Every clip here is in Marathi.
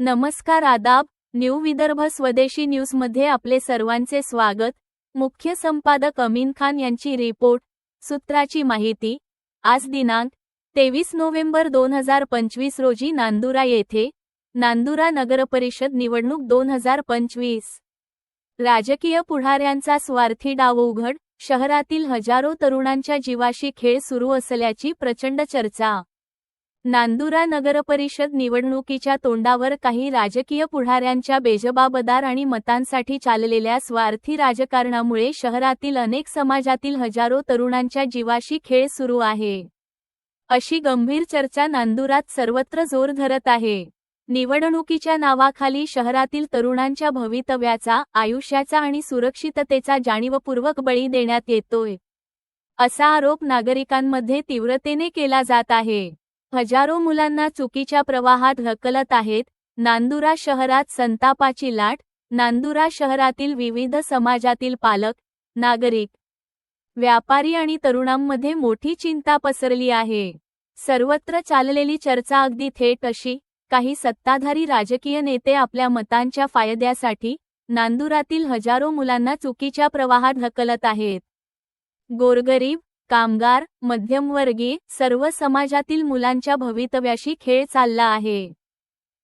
नमस्कार आदाब न्यू विदर्भ स्वदेशी न्यूजमध्ये आपले सर्वांचे स्वागत. मुख्य संपादक अमीन खान यांची रिपोर्ट सूत्राची माहिती. आज दिनांक तेवीस नोव्हेंबर दोन हजार पंचवीस रोजी नांदुरा येथे नांदुरा नगरपरिषद निवडणूक दोन हजार पंचवीस. राजकीय पुढाऱ्यांचा स्वार्थी डाव उघड शहरातील हजारो तरुणांच्या जीवाशी खेळ सुरू असल्याची प्रचंड चर्चा. नांदुरा नगरपरिषद निवडणुकीच्या तोंडावर काही राजकीय पुढाऱ्यांच्या बेजबाबदार आणि मतांसाठी चाललेल्या स्वार्थी राजकारणामुळे शहरातील अनेक समाजातील हजारो तरुणांच्या जीवाशी खेळ सुरू आहे. अशी गंभीर चर्चा नांदुरात सर्वत्र जोर धरत आहे. निवडणुकीच्या नावाखाली शहरातील तरुणांच्या भवितव्याचा आयुष्याचा आणि सुरक्षिततेचा जाणीवपूर्वक बळी देण्यात येतोय. असा आरोप नागरिकांमध्ये तीव्रतेने केला जात आहे. हजारो मुलांना चुकीच्या प्रवाहात ढकलत आहेत. नांदुरा शहरात संतापाची लाट नांदुरा शहरातील विविध समाजातील पालक नागरिक व्यापारी आणि तरुणांमध्ये मोठी चिंता पसरली आहे. सर्वत्र चाललेली चर्चा अगदी थेट अशी काही सत्ताधारी राजकीय नेते आपल्या मतांच्या फायद्यासाठी नांदुरातील हजारो मुलांना चुकीच्या प्रवाहात ढकलत आहेत. गोरगरीब कामगार मध्यमवर्गीय सर्व समाजातील मुलांच्या भवितव्याशी खेळ चालला आहे.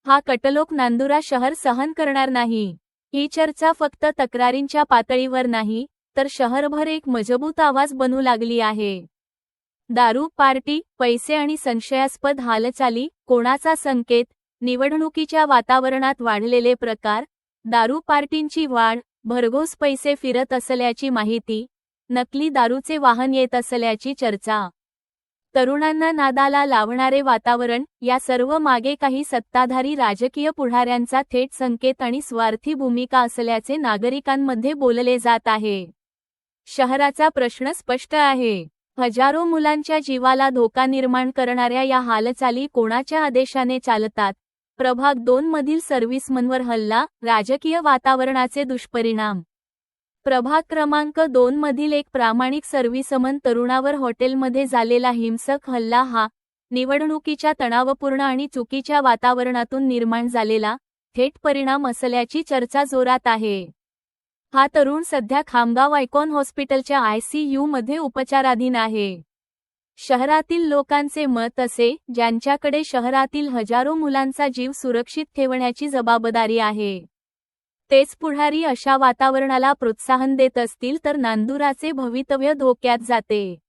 हा कटलोक नांदुरा शहर सहन करणार नाही. ही चर्चा फक्त तक्रारींच्या पातळीवर नाही तर शहरभर एक मजबूत आवाज बनू लागली आहे. दारू पार्टी पैसे आणि संशयास्पद हालचाली कोणाचा संकेत निवडणुकीच्या वातावरणात वाढलेले प्रकार दारू पार्टींची वाढ भरघोस पैसे फिरत असल्याची माहिती नकली दारूचे वाहन येत असल्याची चर्चा. तरुणांना नादाला लावणारे वातावरण या सर्व मागे काही सत्ताधारी राजकीय पुढाऱ्यांचा थेट संकेत आणि स्वार्थी भूमिका असल्याचे नागरिकांमध्ये बोलले जात आहे. शहराचा प्रश्न स्पष्ट आहे. हजारो मुलांच्या जीवाला धोका निर्माण करणाऱ्या या हालचाली कोणाच्या आदेशाने चालतात? प्रभाग दोन मधील सर्व्हिसमनवर हल्ला राजकीय वातावरणाचे दुष्परिणाम. प्रभाग क्रमांक दोन मधील एक प्रामाणिक सर्व्हिसमन तरुणावर हॉटेलमध्ये झालेला हिंसक हल्ला हा निवडणुकीच्या तणावपूर्ण आणि चुकीच्या वातावरणातून निर्माण झालेला थेट परिणाम असल्याची चर्चा जोरात आहे. हा तरुण सध्या खामगाव आयकॉन हॉस्पिटलच्या आयसीयू मध्ये उपचाराधीन आहे. शहरातील लोकांचे मत असे ज्यांच्याकडे शहरातील हजारो मुलांचा जीव सुरक्षित ठेवण्याची जबाबदारी आहे. तेच पुढारी अशा वातावरणाला प्रोत्साहन देत असतील तर नांदुराचे भवितव्य धोक्यात जाते.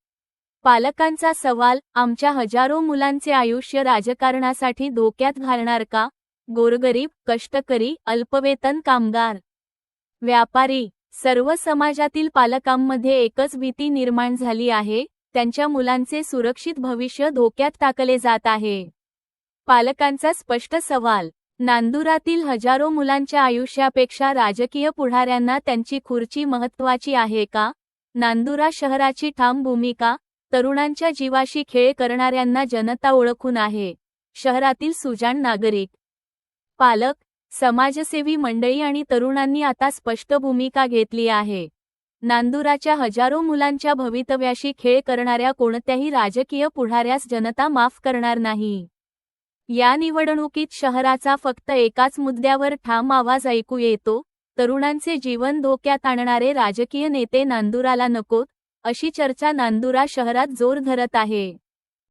पालकांचा सवाल आमच्या हजारो मुलांचे आयुष्य राजकारणासाठी धोक्यात घालणार का? गोरगरीब कष्टकरी अल्पवेतन कामगार व्यापारी सर्व समाजातील पालकांमध्ये एकच भीती निर्माण झाली आहे त्यांच्या मुलांचे सुरक्षित भविष्य धोक्यात टाकले जात आहे. पालकांचा स्पष्ट सवाल नांदुरातील हजारो मुलांच्या आयुष्यापेक्षा राजकीय पुढाऱ्यांना त्यांची खुर्ची महत्वाची आहे का? नांदुरा शहराची ठाम भूमिका तरुणांच्या जीवाशी खेळ करणाऱ्यांना जनता ओळखून आहे. शहरातील सुजाण नागरिक. पालक समाजसेवी मंडळी आणि तरुणांनी आता स्पष्ट भूमिका घेतली आहे. नांदुराच्या हजारो मुलांच्या भवितव्याशी खेळ करणाऱ्या कोणत्याही राजकीय पुढाऱ्यास जनता माफ करणार नाही. या निवडणुकीत शहराचा फक्त एकाच मुद्द्यावर ठाम आवाज ऐकू येतो तरुणांचे जीवन धोक्यात आणणारे राजकीय नेते नांदुराला नकोत अशी चर्चा नांदुरा शहरात जोर धरत आहे.